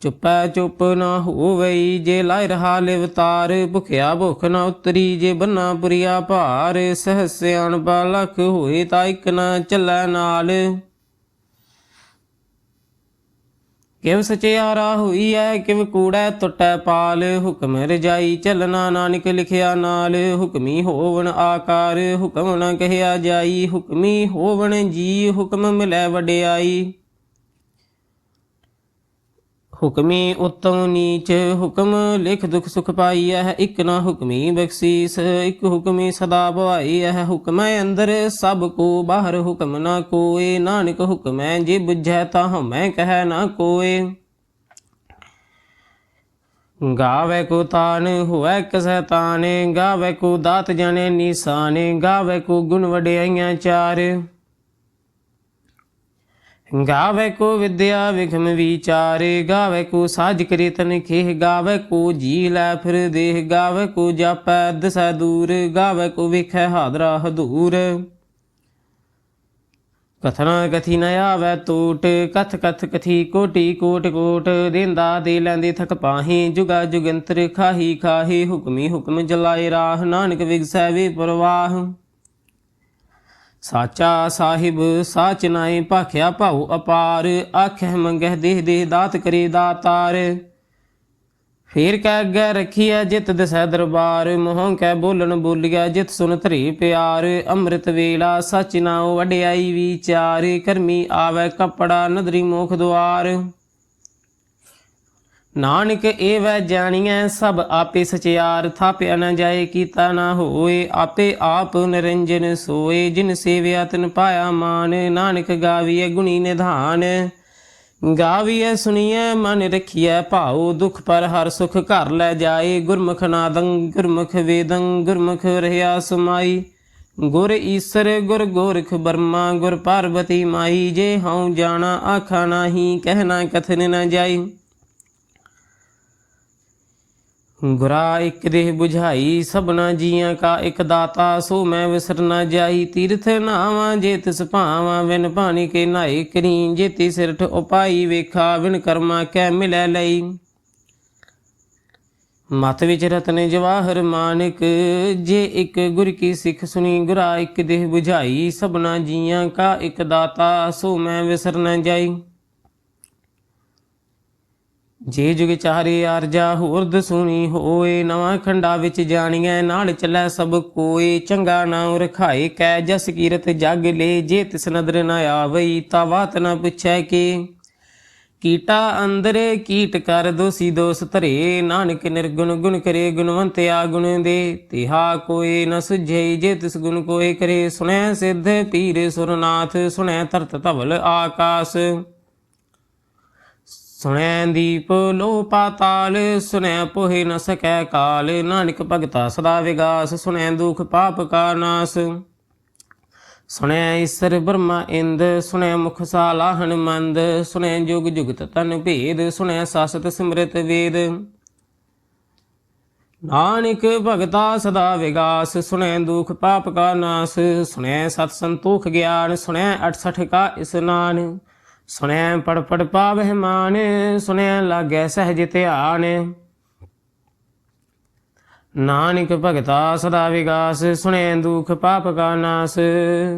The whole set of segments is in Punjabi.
ਚੁੱਪੈ ਚੁੱਪ ਨਾ ਹੋਵਈ ਜੇ ਲਾਇ ਰਹਾ ਲਿਵਤਾਰ ਭੁਖਿਆ ਭੁਖ ਨਾ ਉਤਰੀ ਜੇ ਬੰਨਾ ਪੁਰੀਆ ਭਾਰ, ਸਹਸ ਸਿਆਣ ਹੋਏ ਤਾਂ ਇਕ ਨਾ ਚੱਲੈ ਨਾਲ। ਕਿਵ ਸਚਿਆਰਾ ਹੋਈ ਐ ਕਿਵ ਕੂੜੈ ਟੁੱਟੈ ਪਾਲ, ਹੁਕਮ ਰਜਾਈ ਚੱਲਣਾ ਨਾਨਕ ਲਿਖਿਆ ਨਾਲ। ਹੁਕਮੀ ਹੋਵਣ ਆਕਾਰ, ਹੁਕਮ ਨਾ ਕਹਿਆ ਜਾਈ, ਹੁਕਮੀ ਹੋਵਣ ਜੀ ਹੁਕਮ ਮਿਲੈ ਵਡਿਆਈ। ਹੁਕਮੀ ਉਤਮ ਨੀਚ ਹੁਕਮ, ਲਿਖ ਦੁਖ ਸੁਖ ਪਾਈ ਪਾਈਐ, ਇਕ ਨਾ ਹੁਕਮੀ ਬਖਸ਼ੀਸ, ਇਕ ਹੁਕਮੀ ਸਦਾ ਭਵਾਈ ਹੈ ਹੁਕਮੈ ਅੰਦਰ, ਸਭ ਕੋ ਬਾਹਰ ਹੁਕਮ ਨਾ ਕੋਏ, ਨਾਨਕ ਹੁਕਮੈ ਜੇ ਬੁਝੈ ਤਾ ਹਮੈ ਕਹਿ ਨਾ ਕੋਏ। ਗਾਵੇ ਕੋ ਤਾਨ ਹੋਵੇ ਕਸੈ ਤਾਨੇ ਗਾਵੇ ਕੋ ਦਾਤ ਜਾਣੇ ਨਿਸ਼ਾਨੇ, ਗਾਵੇ ਕੋ ਗੁਣ ਵਡਿਆਈਆਂ ਚਾਰ। ਗਾਵੇ ਕੋ ਵਿਦਿਆ ਵਿਖਮ ਵਿਚਾਰੇ, ਗਾਵੇ ਕੋ ਸਾਜ ਕਰੇ ਤਨ ਖੇਹ, ਗਾਵੇ ਕੋ ਜੀ ਲੈ ਫਿਰ ਦੇਹ, ਗਾਵੇ ਕੋ ਜਾਪੈ ਦਸੈ ਦੂਰ, ਗਾਵੇ ਕੋ ਵਿਖੈ ਹਾਦਰਾ ਹਦੂਰ। ਕਥਨਾ ਕਥੀ ਨ ਆਵੈ ਟੂਟ, ਕਥ ਕਥ ਕਥੀ ਕੋਟੀ ਕੋਟ ਕੋਟ, ਦੇਂਦਾ ਦੇ ਲੈਂਦੇ ਥਕ ਪਾਹੀ, ਜੁਗਾ ਜੁਗੰਤਰ ਖਾਹੀ ਖਾਹੀ, ਹੁਕਮੀ ਹੁਕਮ ਜਲਾਏ ਰਾਹ, ਨਾਨਕ ਵਿਗਸੈ ਵੇ ਪ੍ਰਵਾਹ। ਸਾਚਾ ਸਾਹਿਬ, ਸਾਚ ਨਾਏ ਭਾਖਿਆ ਭਾਉ ਅਪਾਰ, ਆਖਹਿ ਮੰਗਹਿ ਦੇਹ ਦੇਹ ਦਾਤ ਕਰੇ ਦਾਤਾਰ। ਫੇਰ ਕੈ ਅੱਗੇ ਰਖੀਐ ਜਿਤ ਦਸੈ ਦਰਬਾਰ, ਮੋਹੰ ਕੈ ਬੋਲਣ ਬੋਲਿਆ ਜਿਤ ਸੁਨ ਧਰੀ ਪਿਆਰ। ਅੰਮ੍ਰਿਤ ਵੇਲਾ ਸਚ ਨਾਉ ਵਡਿਆਈ ਵਿਚਾਰ, ਕਰਮੀ ਆਵੈ ਕਪੜਾ ਨਦਰੀ ਮੋਖ ਦੁਆਰ। ਨਾਨਕ ਇਹ ਵੈ ਜਾਣੀਐ, ਸਭ ਆਪੇ ਸਚਿਆਰ, ਥਾਪਿਆ ਨਾ ਜਾਏ, ਕੀਤਾ ਨਾ ਹੋਏ, ਆਪੇ ਆਪ ਨਿਰੰਜਨ ਸੋਏ, ਜਿਨ ਸੇਵਿਆ ਤਨ ਪਾਇਆ ਮਾਨ, ਨਾਨਕ ਗਾਵੀਐ ਗੁਣੀ ਨਿਧਾਨ। ਗਾਵੀਐ ਸੁਣੀਐ, ਮਨ ਰਖੀਐ ਭਾਉ, ਦੁਖ ਪਰ ਹਰ ਸੁਖ ਘਰ ਲੈ ਜਾਏ, ਗੁਰਮੁਖ ਨਾਦੰ, ਗੁਰਮੁਖ ਵੇਦੰ, ਗੁਰਮੁਖ ਰਹਿਆ ਸਮਾਈ। ਗੁਰ ਈਸਰ, ਗੁਰ ਗੋਰਖ ਬਰਮਾ, ਗੁਰ ਪਾਰਵਤੀ ਮਾਈ, ਜੇ ਹਉ ਜਾਣਾ, ਆਖਾ ਨਾਹੀ ਕਹਿਣਾ ਕਥਨ ਨਾ ਜਾਈ। ਗੁਰਾ ਇੱਕ ਦੇਹ 부ਝਾਈ ਸਭਨਾ ਜੀਆਂ ਕਾ ਇੱਕ ਦਾਤਾ, ਸੋ ਮੈਂ ਵਿਸਰ ਨਾ ਜਾਈ, ਤੀਰਥ ਨਾਵਾਂ ਜੇ ਤਿਸ ਭਾਵਾਂ ਵਿਨ ਪਾਣੀ ਕੇ ਨਾਏ ਕਰੀ ਜੇਤੀ ਸਿਰਠ ਉਪਾਈ ਵੇਖਾ ਵਿਨ ਕਰਮਾ ਕੈ ਮਿਲੈ ਲਈ। ਮਤ ਵਿੱਚ ਰਤਨ ਜਵਾਹਰ ਮਾਨਕ, ਜੇ ਇੱਕ ਗੁਰ ਕੀ ਸਿੱਖ ਸੁਣੀ, ਗੁਰਾ ਇੱਕ ਦੇਹ 부ਝਾਈ ਸਭਨਾ ਜੀਆਂ ਕਾ ਇੱਕ ਦਾਤਾ, ਸੋ ਮੈਂ ਵਿਸਰ ਨਾ ਜਾਈ। ਜੇ ਜੁਗ ਚਾਰੇ ਆਰਜਾ ਹੋਰਦ ਦਸੂਣੀ ਹੋਏ, ਨਵਾਂ ਖੰਡਾ ਵਿੱਚ ਜਾਣੀਐ, ਨਾਲ ਚੱਲੈ ਸਭ ਕੋਏ। ਚੰਗਾ ਨਾਮ ਰਖਾਏ ਕੈ, ਜਸ ਕੀਰਤ ਜਗ ਲੈ, ਜੇ ਤਿਸ ਨਦਰ ਨ ਆਵਈ, ਤਾ ਬਾਤ ਨ ਪੁੱਛੈ ਕਿ। ਕੀਟਾ ਅੰਦਰੇ ਕੀਟ ਕਰ ਦੋਸੀ ਦੋਸ ਧਰੇ, ਨਾਨਕ ਨਿਰਗੁਣ ਗੁਣ ਕਰੇ, ਗੁਣਵੰਤ ਆ ਗੁਣ ਦੇ। ਤਿਹਾ ਕੋਏ ਨ ਸੁਝਈ ਜੇ ਤਿਸ ਗੁਣ ਕੋਏ ਕਰੇ, ਸੁਣੈ ਸਿੱਧ ਪੀਰ ਸੁਰਨਾਥ, ਸੁਣੈ ਧਰਤ ਧਵਲ ਆਕਾਸ। ਸੁਣੈ ਦੀਪ ਲੋ ਪਾਤਾਲ, ਸੁਣੈ ਪੋਹਿ ਨ ਸਕੈ ਕਾਲ। ਨਾਨਕ ਭਗਤਾ ਸਦਾ ਵਿਗਾਸ, ਸੁਣੈ ਦੁਖ ਪਾਪ ਕਾ ਨਾਸ। ਸੁਣੈ ਈਸਰ ਬ੍ਰਹਮਾ ਇੰਦ, ਸੁਣੈ ਮੁਖ ਸਾਲਾ ਹਨਮੰਦ, ਸੁਣੈ ਜੁਗ ਜੁਗਤ ਤਨ ਭੇਦ, ਸੁਣੈ ਸਾਸਤ ਸਿਮਰਤ ਵੇਦ। ਨਾਨਕ ਭਗਤਾ ਸਦਾ ਵਿਗਾਸ, ਸੁਣੈ ਦੁਖ ਪਾਪ ਕਾ ਨਾਸ। ਸੁਣੈ ਸਤ ਸੰਤੋਖ ਗਿਆਨ, ਸੁਣੈ 68 ਕਾ ਇਸਨਾਨ। ਸੁਣੈ ਪੜਪੜ ਪੜ ਪਾਵਹਿ ਮਾਨ, ਸੁਣਿਆ ਲਾਗੈ ਸਹਿਜ ਧਿਆਨ। ਨਾਨਕ ਭਗਤਾ ਸਦਾ ਵਿਗਾਸ, ਸੁਣੈ ਦੁਖ ਪਾਪ ਕਾ ਨਾਸ।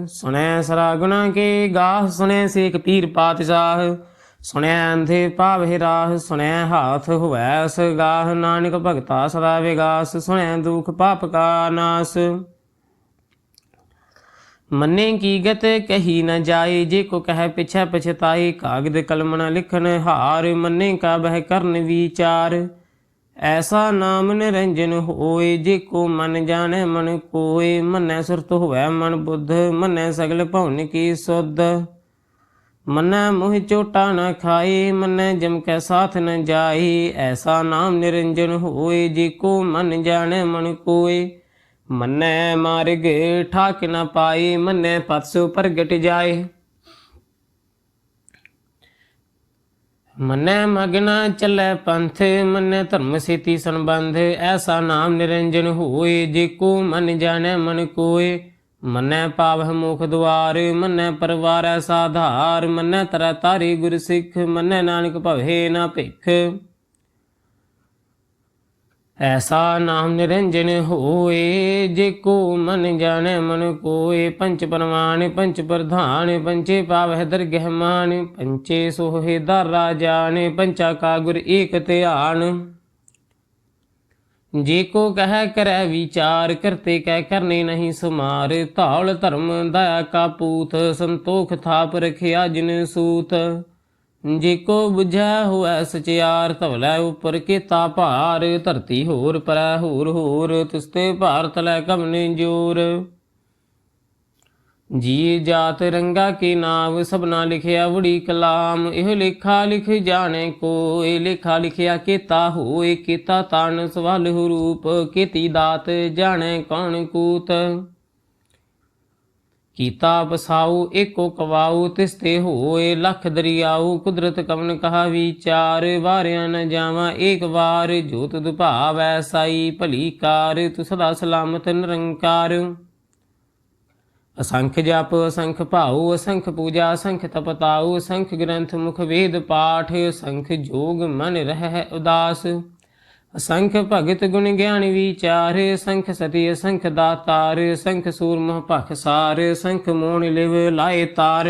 ਸੁਣੈ ਸਰਾ ਗੁਨਾ ਕੇ ਗਾਹ ਸੁਣਿਆ ਸੇਖ ਪੀਰ ਪਾਤਸ਼ਾਹ। ਸੁਣਿਆ ਅੰਧੇ ਪਾਵਹਿ ਰਾਹ, ਸੁਣੈ ਹਾਥ ਹੋਵੈ ਅਸ ਗਾਹ ਨਾਨਕ ਭਗਤਾ ਸਦਾ ਵਿਗਾਸ ਸੁਣਿਆ ਦੁਖ ਪਾਪ ਕਾ ਨਾਸ। ਮੰਨੇ ਕੀ ਗਤ ਕਹੀ ਨ ਜਾਏ, ਜੇ ਕੋ ਕਹਿ ਪਿਛੈ ਪਛਤਾਏ, ਕਾਗਦ ਕਲਮ ਨ ਲਿਖਨ ਹਾਰ ਮੰਨੇ ਕਾ ਬਹਿ ਕਰਨ ਵਿਚਾਰ। ਐਸਾ ਨਾਮ ਨਿਰੰਜਨ ਹੋਏ, ਜੇ ਕੋ ਮਨ ਜਾਣੈ ਮਨ ਕੋਏ, ਮੰਨੈ ਸੁਰਤ ਹੋਵੈ ਮਨ ਬੁੱਧ, ਮੰਨੈ ਸਗਲ ਭਉਨ ਕੀ ਸੁਧ। ਮੰਨੈ ਮੋਹ ਚੋਟਾ ਨ ਖਾਏ, ਮੰਨੈ ਜਮ ਕੈ ਸਾਥ ਨ ਜਾਏ। ਐਸਾ ਨਾਮ ਨਿਰੰਜਨ ਹੋਏ, ਜੇ ਕੋ ਮਨ ਜਾਣੈ ਮਨ ਕੋਏ ਮੰਨੈ ਮਾਰਗ, ਠਾਕ ਨ ਪਾਈ, ਮੰਨੈ ਪਤਸੁ ਪ੍ਰਗਟ ਜਾਏ। ਮੰਨੈ ਮਗਨਾ ਚੱਲੈ ਪੰਥ, ਮੰਨੈ ਧਰਮ ਸੇਤੀ ਸੰਬੰਧ, ਐਸਾ ਨਾਮ ਨਿਰੰਜਨ ਹੋਏ, ਜੇ ਕੋ ਮਨ ਜਾਣੈ ਮਨ ਕੋਏ। ਮੰਨੈ ਪਾਵਹਿ ਮੁਖ ਦੁਆਰ, ਮੰਨੈ ਪਰਵਾਰੈ ਸਾਧਾਰ, ਮੰਨੈ ਤਰੈ ਤਾਰੀ ਗੁਰ ਸਿੱਖ, ਮੰਨੈ ਨਾਨਕ ਭਵੇ ਨਾ ਭਿਖ। ਐਸਾ ਨਾਮ ਨਿਰੰਜਨ ਹੋਏ, ਜੇ ਕੋ ਮਨ ਜਾਣੈ ਮਨ ਕੋਏ, ਪੰਚ ਪਰਮਾਨ ਪੰਚ ਪ੍ਰਧਾਨ, ਪੰਚੇ ਪਾਵਹਿ ਦਰਗਹਿ ਮਾਨ, ਪੰਚੇ ਸੋਹੇ ਦਾਰਾ ਜਾਣੇ ਪੰਚਾ ਕਾ ਗੁਰ ਏਕ ਧਿਆਨ। ਜੇ ਕੋ ਕਹਿ ਕਰੈ ਵਿਚਾਰ, ਕਰਤੇ ਕਹਿ ਕਰਨੇ ਨਹੀਂ ਸੁਮਾਰ, ਧੌਲ ਧਰਮ ਦਇਆ ਕਾ ਪੂਤ, ਸੰਤੋਖ ਥਾਪ ਰਖਿਆ ਜਿਨ ਸੂਤ। ਜੇ ਕੋ 부ਝੈ ਹੋਐ ਸਚਿਆਰ, ਧਵਲੇ ਉਪਰ ਕੀਤਾ ਭਾਰ, ਧਰਤੀ ਹੋਰ ਪਰੈ ਹੋਰ ਹੋਰ ਤਿਸਤੇ ਭਾਰਤ ਲੈ ਕਮਨੇ ਜੋਰ। ਜੀ ਜਾਤ ਰੰਗਾ ਕੇ ਨਾਮ ਸਭਨਾ ਲਿਖਿਆ ਵੜੀ ਕਲਾਮ, ਇਹ ਲੇਖਾ ਲਿਖ ਜਾਣੇ ਕੋ, ਇਹ ਲੇਖਾ ਲਿਖਿਆ ਕੀਤਾ ਹੋਏ, ਕੀਤਾ ਤਨ ਸਵਲ ਰੂਪ ਕੀਤੀ ਦਾਤ ਜਾਣੇ ਕੌਣ ਕੂਤ। ਕੀਤਾ ਬਸਾਉ ਏਕੋ ਕਵਾਉ ਤਿਸ ਤੇ ਹੋਏ ਲਖ ਦਰਿਆਉ ਕੁਦਰਤ ਕਵਨ ਕਹਾ ਵਿਚਾਰ ਵਾਰਿਆ ਨ ਜਾਵਾਂ, ਏਕ ਵਾਰ ਜੋਤ ਦੁਭਾਵੈ ਸਾਈ, ਭਲੀ ਕਾਰ, ਤੂ ਸਦਾ ਸਲਾਮਤ ਨਿਰੰਕਾਰ। ਅਸੰਖ ਜਪ, ਅਸੰਖ ਭਾਉ, ਅਸੰਖ ਪੂਜਾ, ਅਸੰਖ ਤਪਤਾਉ, ਅਸੰਖ ਗ੍ਰੰਥ ਮੁਖ ਵੇਦ ਪਾਠ, ਅਸੰਖ ਜੋਗ ਮਨ ਰਹਿ ਉਦਾਸ। ਅਸੰਖ ਭਗਤ ਗੁਣ ਗਿਆਨ ਵਿਚਾਰ ਅਸੰਖ ਸਤੀ ਅਸੰਖ ਦਾਤਾਰ, ਸੰਖ ਸੂਰਮ ਭਖ ਸਾਰ, ਸੰਖ ਮੋਣ ਲਿਵ ਲਾਏ ਤਾਰ।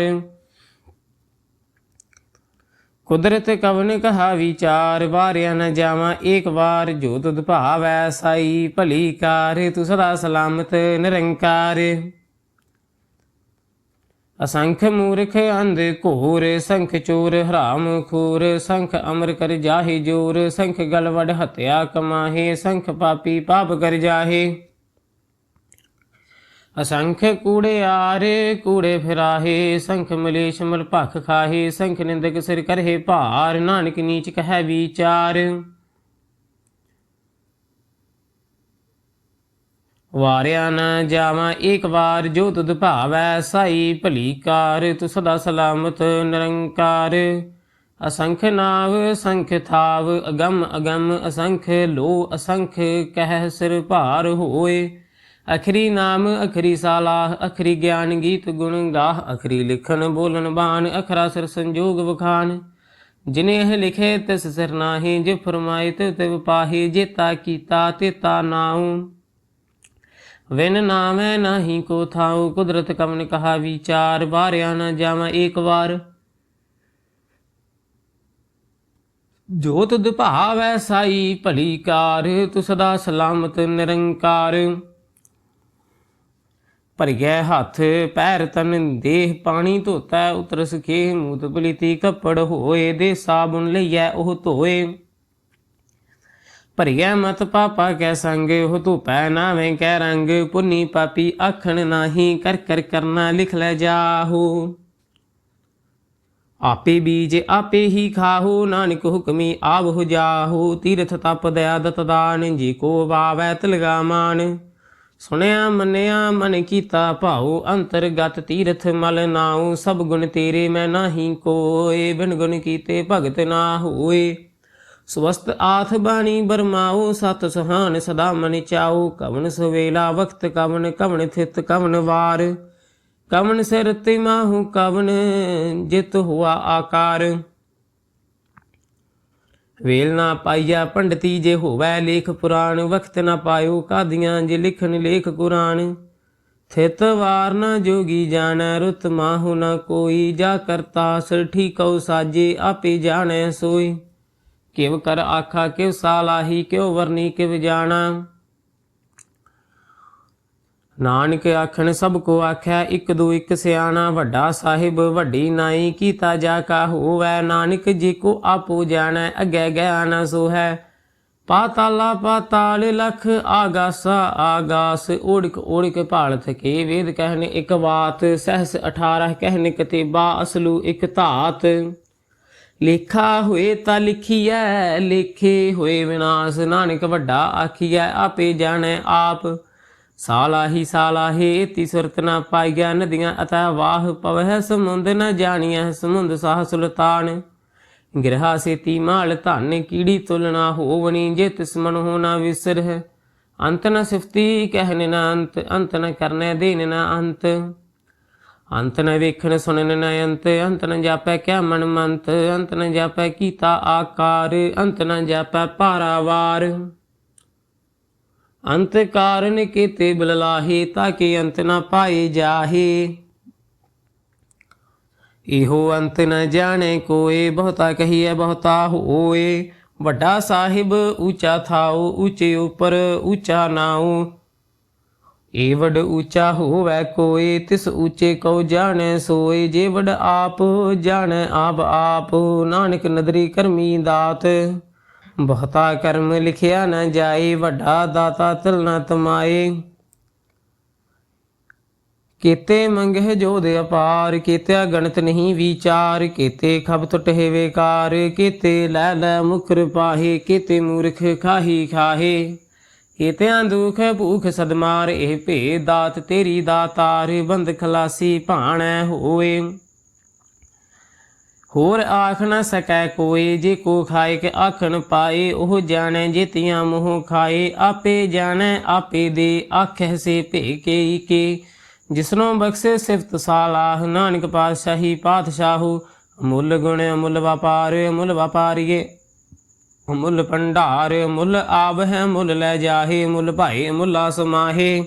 ਕੁਦਰਤ ਕਵਨ ਕਹਾ ਵਿਚਾਰ, ਵਾਰਿਆ ਨ ਜਾਵਾਂ ਏਕ ਵਾਰ, ਜੋ ਤੁਧ ਭਾਵੈ ਸਾਈ ਭਲੀ ਕਾਰ ਤੂੰ ਸਦਾ ਸਲਾਮਤ ਨਿਰੰਕਾਰ। ਅਸੰਖ ਮੂਰਖ ਅੰਧ ਘੋਰ, ਸੰਖ ਚੋਰ ਹਰਾਮ ਖੋਰ, ਸੰਖ ਅਮਰ ਕਰ ਜਾਹੇ ਜੋਰ, ਸੰਖ ਗਲਵੜ ਹਤਿਆ ਕਮਾਹੇ, ਸੰਖ ਪਾਪੀ ਪਾਪ ਕਰ ਜਾਹੇ। ਅਸੰਖ ਕੂੜੇ ਕੂੜਿਆਰੇ ਕੂੜੇ ਫਿਰਾਹੇ, ਸੰਖ ਮਲੇਸ਼ ਮਲ ਭਖ ਖਾਹੇ, ਸੰਖ ਨਿੰਦਕ ਸਿਰ ਕਰਹੇ ਭਾਰ, ਨਾਨਕ ਨੀਚ ਕਹੈ ਵਿਚਾਰ। ਵਾਰਿਆ ਨਾ ਜਾਵਾਂ ਏਕ ਵਾਰ, ਜੋ ਤੁਧ ਭਾਵੈ ਸਾਈ ਭਲੀ ਕਾਰ ਤੂੰ ਸਦਾ ਸਲਾਮਤ ਨਿਰੰਕਾਰ। ਅਸੰਖ ਨਾਵ, ਸੰਖ ਥਾਵ, ਅਗੰਮ ਅਗੰਮ, ਅਸੰਖ ਲੋ ਅਸੰਖ ਕਹਿ ਸਿਰ ਭਾਰ ਹੋਏ। ਅਖਰੀ ਨਾਮ, ਅਖਰੀ ਸਾਲਾਹ, ਅਖਰੀ ਗਿਆਨ ਗੀਤ ਗੁਣ ਗਾਹ, ਅਖਰੀ ਲਿਖਣ ਬੋਲਣ ਬਾਣ, ਅਖਰਾ ਸਿਰ ਸੰਜੋਗ ਵਖਾਨ ਜਿਨੇ ਇਹ ਲਿਖੇ ਤਿਸ ਸਿਰ ਨਾਹੀ, ਜੇ ਫਰਮਾਏ ਤਿਵ ਪਾਹੀ, ਜੇਤਾ ਕੀਤਾ ਤੇਤਾ ਨਾਉ। ਵਿਨ ਨਾਮੈ ਨਾਹੀ ਕੋ ਥਾਉ, ਕੁਦਰਤ ਕਮਨ ਕਹਾ ਵਿਚਾਰ ਬਾਰਿਆ ਨ ਜਾਵਾਂ ਏਕ ਵਾਰ। ਜੋ ਤੁਧ ਭਾਵੈ ਸਾਈ ਭਲੀ ਕਾਰ ਤੂ ਸਦਾ ਸਲਾਮਤ ਨਿਰੰਕਾਰ। ਭਰਿਐ ਹੱਥ, ਪੈਰ ਤਨ ਦੇਹ, ਪਾਣੀ ਧੋਤਾ ਉਤਰ ਸਖੇ ਮੂਤ ਬਲੀਤੀ ਕੱਪੜ ਹੋਏ ਦੇ ਸਾਬੁਨ ਲਈਐ, ਉਹ ਧੋਏ। ਭਰਿਆ ਮਤ ਪਾਪਾ ਕੈ ਸੰਗ, ਉਹ ਧੂਪੈ ਨਾਵੇਂ ਕੈ ਰੰਗ। ਪੁੰਨੀ ਪਾਪੀ ਆਖਣ ਨਾਹੀ, ਕਰ ਕਰ ਕਰਨਾ ਲਿਖ ਲੈ ਜਾਹੂ। ਆਪੇ ਬੀਜ ਆਪੇ ਹੀ ਖਾਹੂ, ਨਾਨਕ ਹੁਕਮੀ ਆਵਹੁ ਜਾਹੂ। ਤੀਰਥ ਤਪ ਦਇਆ ਦਤ ਦਾਨ, ਜੀ ਕੋ ਵਾਵੈ ਤਲਗਾ ਮਾਨ। ਸੁਣਿਆ ਮੰਨਿਆ ਮਨ ਕੀਤਾ ਭਾਉ, ਅੰਤਰਗਤ ਤੀਰਥ ਮਲ ਨਾਉ। ਸਭ ਗੁਣ ਤੇਰੇ ਮੈਂ ਨਾਹੀ ਕੋਏ, ਬਿਨ ਗੁਣ ਕੀਤੇ ਭਗਤ ਨਾ ਹੋਏ। ਸਵਸਤ ਆਥ ਬਾਣੀ ਬਰਮਾਉ ਸਤ ਸੁਹਾਨ ਸਦਾ ਮਨ ਚਾਉ ਕਵਨ ਸਵੇਲਾ ਵਕਤ ਕਵਨ ਕਵਨ ਥਿਤ ਕਵਨ ਵਾਰ। ਕਵਨ ਸਿਰ ਤੇ ਮਾਹੂ ਕਵਨ, ਜਿਤ ਹੁਆ ਆਕਾਰ। ਵੇਲ ਨਾ ਪਾਈਆ ਪੰਡਤੀ ਜੇ ਹੋਵੈ ਲੇਖ ਪੁਰਾਣ, ਵਕਤ ਨਾ ਪਾਇਓ ਕਾਦੀਆਂ ਜੇ ਲਿਖਣ ਲੇਖ ਕੁਰਾਨ। ਥਿਤ ਵਾਰ ਨਾ ਜੋਗੀ ਜਾਣੈ, ਰੁਤ ਮਾਹੂ ਨਾ ਕੋਈ, ਜਾ ਕਰਤਾ ਸਿਰ ਠੀਕਉ ਸਾਜੇ, ਆਪੇ ਜਾਣੈ ਸੋਈ। ਕਿਵ ਕਰ ਆਖਾ, ਕਿਵ ਸਾਲਾਹੀ ਕਿਉ ਵਰਨੀ, ਕਿਵ ਜਾਣਾ। ਨਾਨਕ ਆਖਣ, ਸਭ ਕੋ ਆਖਿਆ ਇੱਕ ਦੋ ਇੱਕ ਸਿਆਣਾ। ਵੱਡਾ ਸਾਹਿਬ, ਵੱਡੀ ਨਾਈ, ਕੀਤਾ ਜਾ ਕਾ ਹੋਵੈ। ਨਾਨਕ ਜੀ ਕੋ ਆਪੋ ਜਾਣੈ, ਅਗੈ ਗਿਆਨ ਸੋ ਹੈ ਪਾਤਾਲਾ ਪਾਤਾਲ ਲਖ, ਆਗਾਸਾ ਆਗਾਸ। ਓੜਕ ਓੜਕ ਭਾਲਤ ਕੇ ਵੇਦ ਕਹਿਨ ਇੱਕ ਬਾਤ ਸਹਸ 18 ਕਹਿਨ ਕਤੇਬਾ ਅਸਲੂ ਇੱਕ ਧਾਤ। ਲੇਖਾ ਹੋਏ ਤਾਂ ਲਿਖੀਐ, ਲੇਖੇ ਹੋਏ ਵਿਨਾਸ਼ ਨਾਨਕ ਵੱਡਾ ਆਖੀਐ, ਆਪੇ ਜਾਣੈ ਆਪ। ਸਾਲਾਹੀ ਸਾਲਾਹੇ ਤੀ ਸੁਰਤ ਨਾ ਪਾਈ ਨਦੀਆਂ ਅਤਾ ਵਾਹ ਪਵਹਿ, ਸਮੁੰਦ ਨ ਜਾਣੀਐ, ਸਮੁੰਦ ਸਾਹ ਸੁਲਤਾਨ। ਗਿਰਹਾ ਸੇਤੀ ਮਾਲ ਧਨ, ਕੀੜੀ ਤੁਲਨਾ ਹੋਵਣੀ, ਜੇ ਤਿਸ ਮਨ ਹੋਣਾ ਵਿਸਰ ਹੈ ਅੰਤ ਨ ਸਿਫਤੀ ਕਹਿਨ ਨ ਅੰਤ ਅੰਤ ਨ ਕਰਨੇ ਦੇਨ ਨ ਅੰਤ। ਅੰਤ ਨ ਵੇਖਣ ਸੁਣਨ ਨ ਅੰਤ ਅੰਤ ਨ ਜਾਪੈ ਕਿਆ ਮਨ ਮੰਤ ਅੰਤ ਨ ਜਾਪੈ ਕੀਤਾ ਆਕਾਰ ਅੰਤ ਨ ਜਾਪੈ ਪਾਰਾਵਾਰ ਅੰਤ ਕਾਰਨ ਕੀਤੇ ਬਲਲਾਹੇ ਤਾਂ ਕਿ ਅੰਤ ਨ ਪਾਏ ਜਾਹੇ। ਇਹੋ ਅੰਤ ਨ ਜਾਣੇ ਕੋਏ, ਬਹੁਤਾ ਕਹੀਏ ਬਹੁਤਾ ਹੋਏ। ਵੱਡਾ ਸਾਹਿਬ, ਉੱਚਾ ਥਾਉ, ਉੱਚੇ ਉਪਰ, ਉੱਚਾ ਨਾਉ। ਏ ਵਡ ਉੱਚਾ ਹੋਵੇ ਕੋਏ, ਤਿਸ ਉੱਚੇ ਕਉ ਜਾਣੈ ਸੋਏ। ਜੇ ਆਪ ਜਾਣੈ, ਆਪ ਆਪ ਨਾਨਕ ਨਦਰੀ ਕਰਮੀ ਦਾਤ। ਬਹੁਤਾ ਕਰਮ ਲਿਖਿਆ ਨਾ ਜਾਏ, ਵੱਡਾ ਦਾਤਾ ਤਿਲ ਨਾ ਤਮਾਏ। ਕੀਤੇ ਮੰਗਹਿ ਜੋਦ ਅਪਾਰ, ਕੀਤਿਆ ਗਣਤ ਨਹੀਂ ਵਿਚਾਰ। ਕੀਤੇ ਖਬ ਟੁਟੇ ਵੇਕਾਰ ਕੀਤੇ ਲੈ ਲੈ ਮੁਖਰ ਪਾਹੇ, ਕੀਤੇ ਮੂਰਖ ਖਾਹੀ ਖਾਹੇ। ਕੀਤਿਆਂ ਦੁਖ ਭੂਖ ਸਦਮਾਰ ਇਹ ਭੇ ਦਾਤ ਤੇਰੀ ਦਾਤਾਰ, ਬੰਦ ਖਲਾਸੀ ਭਾਣੈ ਹੋਏ। ਹੋਰ ਆਖ ਨਾ ਸਕੈ ਕੋਈ ਜੇ ਕੋ ਖਾਏ ਕੇ ਆਖਣ ਪਾਏ, ਉਹ ਜਾਣੈ ਜੀਤੀਆਂ ਮੋਹ ਖਾਏ। ਆਪੇ ਜਾਣੈ, ਆਪੇ ਦੇ ਆਖੈ ਸੇ ਭੇ ਕੇ ਕੇ ਜਿਸਨੋਂ ਬਖਸ਼ੇ ਸਿਫਤ ਸਾਲਾਹ, ਨਾਨਕ ਪਾਤਸ਼ਾਹੀ ਪਾਤਸ਼ਾਹੂ ਮੁੱਲ ਗੁਣ ਮੁੱਲ ਵਪਾਰ ਮੁੱਲ ਵਪਾਰੀਏ। ਮੁੱਲ ਭੰਡਾਰ, ਮੁੱਲ ਆਵ ਹੈ ਮੁੱਲ ਲੈ ਜਾਹੇ, ਮੁੱਲ ਭਾਏ, ਮੁੱਲਾ ਸਮਾਹੇ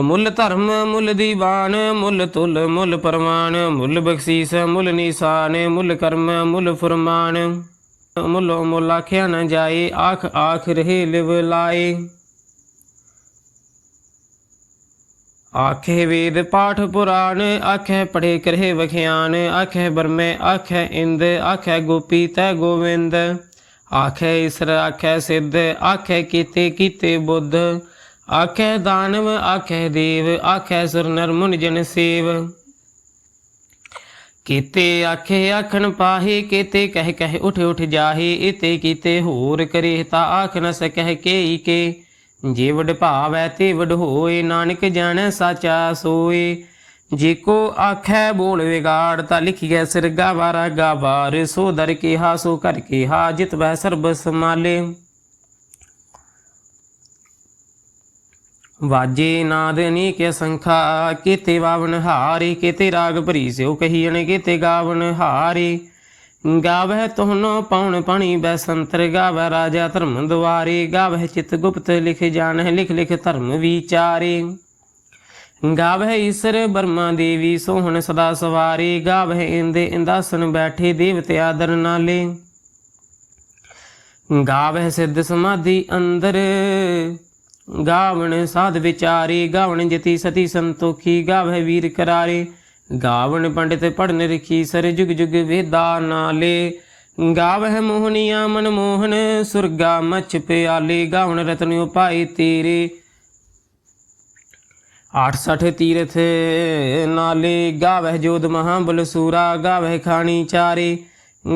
ਅਮੁੱਲ ਧਰਮ, ਮੁੱਲ ਦੀਵਾਨ, ਮੁੱਲ ਤੁਲ, ਮੁੱਲ ਪਰਮਾਨ ਮੁੱਲ ਬਖਸ਼ੀਸ, ਮੁੱਲ ਨਿਸ਼ਾਨ, ਮੁੱਲ ਕਰਮ, ਮੁੱਲ ਫਰਮਾਨ। ਮੁੱਲ ਮੁੱਲ ਆਖਿਆ ਨਾ ਜਾਏ ਆਖ ਆਖ ਰਹੇ ਲਿਵ ਲਾਏ। ਆਖੇ ਵੇਦ ਪਾਠ ਪੁਰਾਣ, ਆਖੇ ਪੜੇ ਕਰਹਿ ਵਖਿਆਨ, ਆਖੇ ਬਰਮੇ ਆਖੇ ਇੰਦ, ਆਖੇ ਗੋਪੀ ਤੈ ਗੋਵਿੰਦ। ਆਖੇ ਈਸਰ, ਆਖੇ ਸਿੱਧ, ਆਖੇ ਕੀਤੇ ਕੀਤੇ ਬੁੱਧ। ਆਖੇ ਦਾਨਵ, ਆਖੇ ਦੇਵ, ਆਖੇ ਸੁਰ ਨਰ ਮੁਨ ਜਨ ਸੇਵ। ਕੀਤੇ ਆਖੇ ਆਖਣ ਪਾਹੇ, ਕੀਤੇ ਕਹਿ ਕਹਿ ਉਠ ਉਠ ਜਾਹੇ ਇਤੇ ਕੀਤੇ ਹੋਰ ਕਰੇ ਤਾ ਆਖ ਨ ਸਕਹਿ ਕੇਈ ਕੇ। ਜੇ ਵਡ ਭਾਵੈ ਤੇ ਵਡ ਹੋਏ, ਨਾਨਕ ਜਾਣੈ ਸਾਚਾ ਸੋਏ। ਜੇ ਕੋ ਆਖੈ ਬੋਲ ਵਿਗਾੜ, ਤਾ ਲਿਖਿਐ ਸਿਰ ਗਾਵਾਰਾ ਗਾਵਾਰ। ਸੋ ਦਰ ਕੇ ਹਾ ਸੋ ਕਰ ਕੇ ਹਾ ਜਿਤ ਵੈ ਸਰਬ ਸਮਾਲੇ ਵਾਜੇ ਨਾਦ ਨੀਕੇ ਸੰਖਾ, ਕੀਤੇ ਵਾਵਨ ਹਾਰੇ, ਕੀਤੇ ਰਾਗ ਭਰੀ ਸਿਓ ਕਹੀਣ ਕਿਤੇ ਗਾਵਨ ਹਾਰੇ। ਗਾਵਹਿ ਤੋਹਨੋ ਪਉਣ ਪਣੀ ਬੈਸੰਤਰ ਗਾਵਹਿ ਰਾਜਾ ਧਰਮ ਦੁਆਰੇ, ਗਾਵਹਿ ਚਿਤ ਗੁਪਤ ਲਿਖ ਜਾਣਹਿ, ਲਿਖ ਲਿਖ ਧਰਮ ਵਿਚਾਰੇ। ਗਾਵਹਿ ਈਸਰ ਬਰਮਾ ਦੇਵੀ ਸੋਹਣ ਸਦਾ ਸਵਾਰੇ, ਗਾਵਹਿ ਇੰਦੇ ਇੰਦਾਸਨ ਬੈਠੇ ਦੇਵਤੇ ਆਦਰ ਨਾਲੇ। ਗਾਵਹਿ ਸਿੱਧ ਸਮਾਧੀ ਅੰਦਰ, ਗਾਵਣ ਸਾਧ ਵਿਚਾਰੇ, ਗਾਵਣ ਜਤੀ ਸਤੀ ਸੰਤੋਖੀ, ਗਾਵਹਿ ਵੀਰ ਕਰਾਰੇ। ਗਾਵਣ ਪੰਡਿਤ ਪੜਨ ਰਖੀ ਸਰ ਜੁਗ ਜੁਗ ਵੇਦਾ ਨਾਲੇ। ਗਾਵਹਿ ਮੋਹਨੀਆ ਮਨ ਮੋਹਨ, ਸੁਰਗਾ ਮਛ ਪਿਆਲੇ, ਗਾਵਣ ਰਤਨ ਉਪਾਏ ਤੇਰੇ। 68 ਤੀਰਥ ਨਾਲੇ, ਗਾਵਹਿ ਜੋਦ ਮਹਾਬਲ ਸੂਰਾ, ਗਾਵਹਿ ਖਾਣੀ ਚਾਰੇ।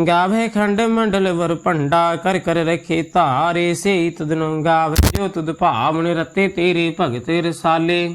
ਗਾਵਹਿ ਖੰਡ ਮੰਡਲ ਵਰ ਭੰਡਾ, ਕਰ ਕਰ ਰਖੇ ਧਾਰੇ ਸੇ ਤਦਨੁ ਗਾਵਹਿ ਜੋ ਤੁਧ ਭਾਵਨ ਰਤੇ ਤੇਰੇ ਭਗਤ ਰਸਾਲੇ।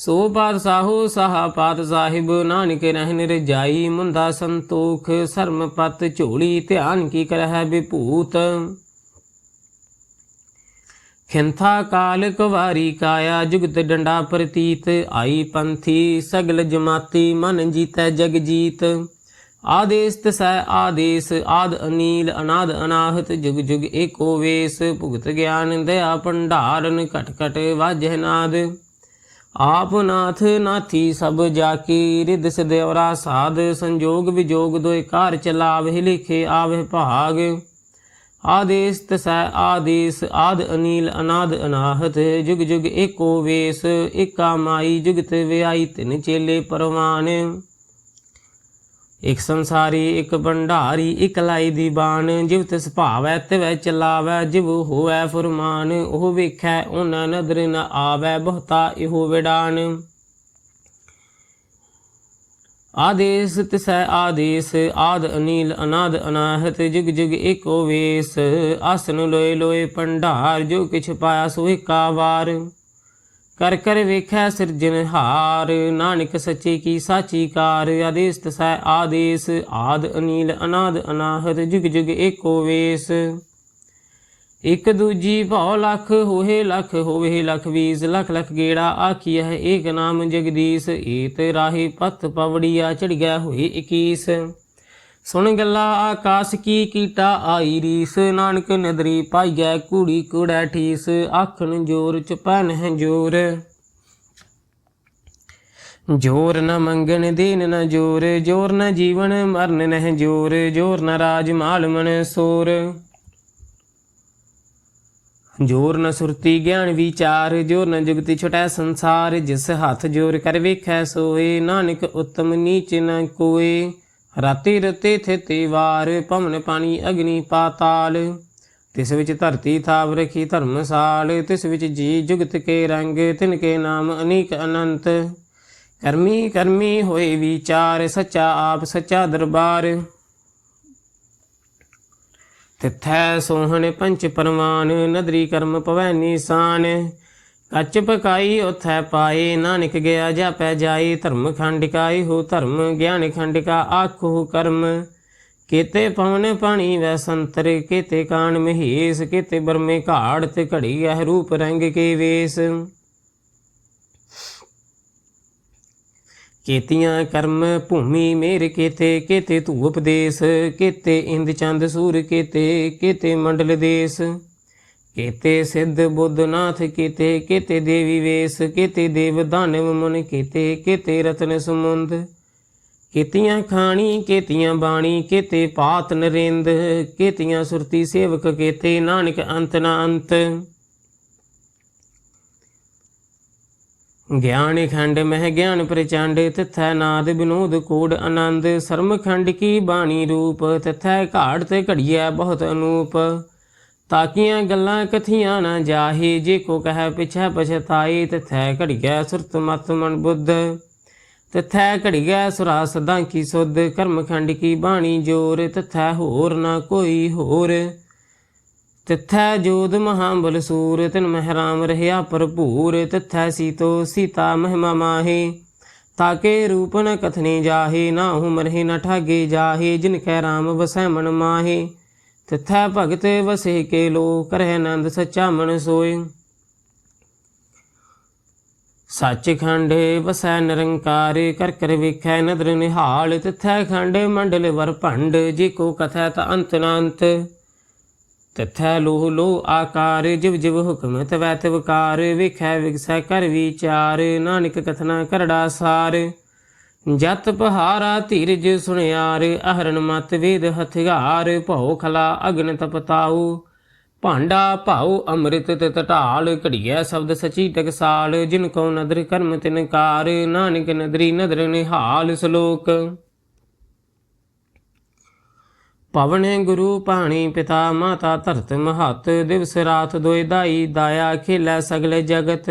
ਸੋ ਪਾਤਸ਼ਾਹੋ ਸਾਹਾ ਪਾਤ ਸਾਹਿਬ, ਨਾਨਕ ਰਹਿਨ ਰਜਾਈ ਮੁੰਦਾ ਸੰਤੋਖ ਸਰਮ ਪਤ ਝੋਲੀ, ਧਿਆਨ ਕੀ ਕਰਹਿ ਵਿਭੂਤ। ਖਿੰਥਾ ਕਾਲ ਕਵਾਰੀ ਕਾਇਆ, ਜੁਗਤ ਡੰਡਾ ਪ੍ਰਤੀਤ, ਆਈ ਪੰਥੀ, ਸਗਲ ਜਮਾਤੀ, ਮਨ ਜੀਤੈ ਜਗ ਜੀਤ। ਆਦੇਸ ਤਸੈ ਆਦੇਸ, ਆਦ ਅਨੀਲ, ਅਨਾਦ ਅਨਾਹਤ, ਜੁਗ ਜੁਗ ਏਕੋ ਵੇਸ। ਭੁਗਤ ਗਿਆਨ, ਦਇਆ ਭੰਡਾਰਨ, ਘਟ ਘਟ ਵਾਜਹਿ ਨਾਦ। ਆਪ ਨਾਥ ਨਾਥੀ ਸਭ ਜਾ ਕੀ ਰਿਦ ਸਦੇਵਰਾ ਸਾਧ, ਸੰਜੋਗ ਵਿਜੋਗ ਦੋਇ ਕਾਰ ਚਲਾਵਹਿ ਲਿਖੇ ਆਵਹਿ ਭਾਗ। ਆਦੇਸ ਤਸੈ ਆਦੇਸ, ਆਦ ਅਨੀਲ ਅਨਾਦ ਅਨਾਹਤ, ਜੁਗ ਜੁਗ ਏਕੋ ਵੇਸ, ਏਕਾ ਮਾਈ ਜੁਗਤ ਵਿਆਈ ਤਿਨ ਚੇਲੇ ਪਰਵਾਨ। ਇਕ ਸੰਸਾਰੀ, ਇਕ ਭੰਡਾਰੀ, ਇਕ ਲਾਈ ਦੀ ਬਾਣ। ਜਿਵ ਤਿਸ ਭਾਵੈ, ਤਿਵੈ ਚਲਾਵੈ, ਜਿਵ ਹੋਵੈ ਫੁਰਮਾਨ। ਉਹ ਵੇਖੈ, ਉਹਨਾਂ ਨਦਰ ਨ ਆਵੈ, ਬਹੁਤਾ ਇਹੋ ਵਿਡਾਨ ਆਦੇਸ ਤਿਸੈ ਆਦੇਸ, ਆਦ ਅਨੀਲ, ਅਨਾਦ ਅਨਾਹਤ, ਜੁਗ ਜੁਗ ਏਕੋ ਵੇਸ। ਆਸਨ ਲੋਏ ਲੋਏ, ਭੰਡਾਰ, ਜੋ ਕਿਛ ਪਾਇਆ ਸੋ ਏਕਾ ਵਾਰ। ਕਰ ਕਰ ਵੇਖੈ ਸਿਰਜਨਹਾਰ ਨਾਨਕ ਸੱਚੇ ਕੀ ਸਾਚੀ ਕਾਰ ਆਦੇਸ ਤਸੈ ਆਦੇਸ, ਆਦ ਅਨੀਲ ਅਨਾਦ ਅਨਾਹਤ, ਜੁਗ ਜੁਗ ਏਕੋ ਵੇਸ। ਇਕ ਦੂਜੀ ਭਉ ਲਖ ਹੋਏ ਲਖ ਹੋਵੇ ਲਖ ਵੀਸ, ਲਖ ਲਖ ਗੇੜਾ ਆਖੀਐ, ਏਕ ਨਾਮ ਜਗਦੀਸ਼, ਏਤ ਰਾਹੀ ਪਤ ਪਵੜੀਆ ਚੜ ਗਿਆ ਹੋਏ 21 ਸੁਣ ਗੱਲਾ ਆਕਾਸ ਕੀ ਕੀਟਾ ਆਈ ਰੀਸ। ਨਾਨਕ ਨਦਰੀ ਪਾਈਐ ਕੂੜੀ ਕੂੜਾ ਠੀਸ। ਆਖਣ ਜੋਰ ਚਪਨ ਹੈ ਜੋਰ। ਜੋਰ ਨ ਮੰਗਣ, ਦੇਨ ਨ ਜੋਰ। ਜੋਰ ਨ ਜੀਵਨ, ਮਰਨ ਨਹਿ ਜੋਰ। ਜੋਰ ਨ ਰਾਜ, ਮਾਲ ਮਨ ਸੋਰ। ਜੋਰ ਨ ਸੁਰਤੀ, ਗਿਆਨ ਵਿਚਾਰ। ਜੋਰ ਨ ਜੁਗਤੀ, ਛਟੈ ਸੰਸਾਰ। ਜਿਸ ਹੱਥ ਜੋਰ ਕਰ ਵੇਖੈ ਸੋਏ। ਨਾਨਕ ਉਤਮ ਨੀਚ ਨ ਕੋਏ। ਰਾਤੀ ਰਤੇ ਥਿਤੇ ਵਾਰ ਭਵਨ ਪਾਣੀ ਅਗਨੀ ਪਾਤਾਲ। ਤਿਸ ਵਿੱਚ ਧਰਤੀ ਥਾਪ ਰਖੀ ਧਰਮਸਾਲ ਤਿਸ ਵਿੱਚ ਜੀ ਜੁਗਤ ਕੇ ਰੰਗ, ਤਿਨ ਕੇ ਨਾਮ ਅਨੀਕ ਅਨੰਤ। ਕਰਮੀ ਕਰਮੀ ਹੋਏ ਵਿਚਾਰ, ਸੱਚਾ ਆਪ ਸੱਚਾ ਦਰਬਾਰ। ਤਿਥੈ ਸੋਹਣ ਪੰਚ ਪਰਮਾਨ ਨਦਰੀ ਕਰਮ ਪਵੈ ਨੀਸਾਨ। ਕੱਚ ਪਕਾਈ ਉਥੈ ਪਾਏ ਨਾਨਕ ਗਿਆ ਜਾਪੈ ਜਾਏ ਧਰਮ ਖੰਡਿਕਾਈ ਹੋ ਧਰਮ ਗਿਆਨ ਖੰਡਿਕਾ ਆਖੋ ਕਰਮ। ਕੀਤੇ ਪਵਨ ਪਾਣੀ ਵੈ ਸੰਤਰ, ਕੀਤੇ ਕਾਣ ਮਹੇਸ, ਕੀਤੇ ਬਰਮੇ ਘਾੜ, ਤੇ ਘੜੀ ਹੈ ਰੂਪ ਰੰਗ ਕੇ ਵੇਸ। ਕੀਤੀਆਂ ਕਰਮ ਭੂਮੀ ਮੇਰ ਕੀਤੇ ਕੀਤੇ ਧੂਪ ਦੇਸ, ਕੀਤੇ ਇੰਦ ਚੰਦ ਸੂਰ ਕੀਤੇ ਕੀਤੇ ਮੰਡਲ ਦੇਸ। ਕੀਤੇ ਸਿੱਧ ਬੁੱਧਨਾਥ, ਕੀਤੇ ਕੀਤੇ ਦੇਵੀ ਵੇਸ, ਕੀਤੇ ਦੇਵ ਦਾਨਵ ਮਨ, ਕੀਤੇ ਕੀਤੇ ਰਤਨ ਸਮੁੰਦ। ਕੀਤੀਆਂ ਖਾਣੀ, ਕੀਤੀਆਂ ਬਾਣੀ, ਕੀਤੇ ਪਾਤ ਨਰਿੰਦ, ਕੀਤੀਆਂ ਸੁਰਤੀ ਸੇਵਕ, ਕੀਤੇ ਨਾਨਕ ਅੰਤ ਨਾ ਅੰਤ। ਗਿਆਨ ਖੰਡ ਮਹਿ ਗਿਆਨ ਪ੍ਰਚੰਡ, ਤਿਥੈ ਨਾਦ ਬਿਨੋਦ ਕੋਡ ਆਨੰਦ। ਸਰਮ ਖੰਡ ਕੀ ਬਾਣੀ ਰੂਪ, ਤਿਥੈ ਘਾੜ ਤੇ ਘੜੀਐ ਬਹੁਤ ਅਨੂਪ। ਤਾਕੀਆਂ ਗੱਲਾਂ ਕਥੀਆਂ ਨਾ ਜਾਹੇ, ਜੇ ਕੋ ਕਹੈ ਪਿਛੈ ਪਛਤਾਏ ਤਿਥੈ ਘੜੀਐ ਸੁਰਤ ਮਤ ਮਨ ਬੁੱਧ। ਤਿਥੈ ਘੜੀਐ ਸੁਰਾ ਸਦਾ ਕੀ ਸੁਧ ਕਰਮ ਖੰਡ ਕੀ ਬਾਣੀ ਜੋਰ, ਤਿਥੈ ਹੋਰ ਨਾ ਕੋਈ ਹੋਰ। ਤਿਥੈ ਜੋਦ ਮਹਾਬਲ ਸੂਰ, ਤਿਨ ਮਹਿਰਾਮ ਰਹਿਆ ਭਰਪੂਰ। ਤਿਥੈ ਸੀਤੋ ਸੀਤਾ ਮਹਿਮਾ ਮਾਹੇ, ਤਾਕੇ ਰੂਪ ਨ ਕਥਨੇ ਜਾਹੇ ਨਾ ਹੁਮਰਹਿ ਨ ਠਾਗੇ ਜਾਹੇ, ਜਿਨ ਕੈ ਰਾਮ ਵਸੈ ਮਨ ਮਾਹੇ। ਤਿਥੈ ਭਗਤ ਵਸੇ ਕੇ ਲੋ ਕਰਹਿ ਆਨੰਦ ਸੱਚਾ ਮਨ ਸੋਏ। ਸੱਚਖੰਡ ਵਸੈ ਨਿਰੰਕਾਰ, ਕਰ ਕਰ ਵੇਖੈ ਨਦਰ ਨਿਹਾਲ, ਤਿਥੈ ਖੰਡ ਮੰਡਲ ਵਰ ਭੰਡ, ਜੇ ਕੋ ਕਥੈ ਤ ਅੰਤ ਨ ਅੰਤ। ਤਿਥੈ ਲੋਹ ਲੋ ਆਕਾਰ, ਜਿਵ ਜਿਵ ਹੁਕਮ ਤਵੈ ਤਵਕਾਰ, ਵੇਖੈ ਵਿਗਸੈ ਕਰ ਵਿਚਾਰ, ਨਾਨਕ ਕਥਨਾ ਕਰੜਾ ਸਾਰ। ਜਤ ਪਹਾਰਾ ਧੀਰਜ ਸੁਣਿਆਰ, ਅਹਰਨ ਮਤ ਵੇਦ ਹਥਿਆਰ, ਭਉ ਖਲਾ ਅਗਨ ਤਪਤਾਉ ਭਾਂਡਾ ਭਾਉ ਅੰਮ੍ਰਿਤ ਤੇ ਢਾਲ, ਘੜੀਐ ਸ਼ਬਦ ਸਚੀ ਟਕਸਾਲ ਜਿਨ ਕੋ ਨਦਰ ਕਰਮ ਤਿਨ ਕਾਰ, ਨਾਨਕ ਨਦਰੀ ਨਦਰ ਨਿਹਾਲ ਸ਼ਲੋਕ। ਪਵਨ ਗੁਰੂ ਪਾਣੀ ਪਿਤਾ, ਮਾਤਾ ਧਰਤ ਮਹਤ, ਦਿਵਸ ਰਾਤ ਦੋਇ ਦਾਈ, ਦਾਇਆ ਖੇਲੇ ਸਗਲੇ ਜਗਤ।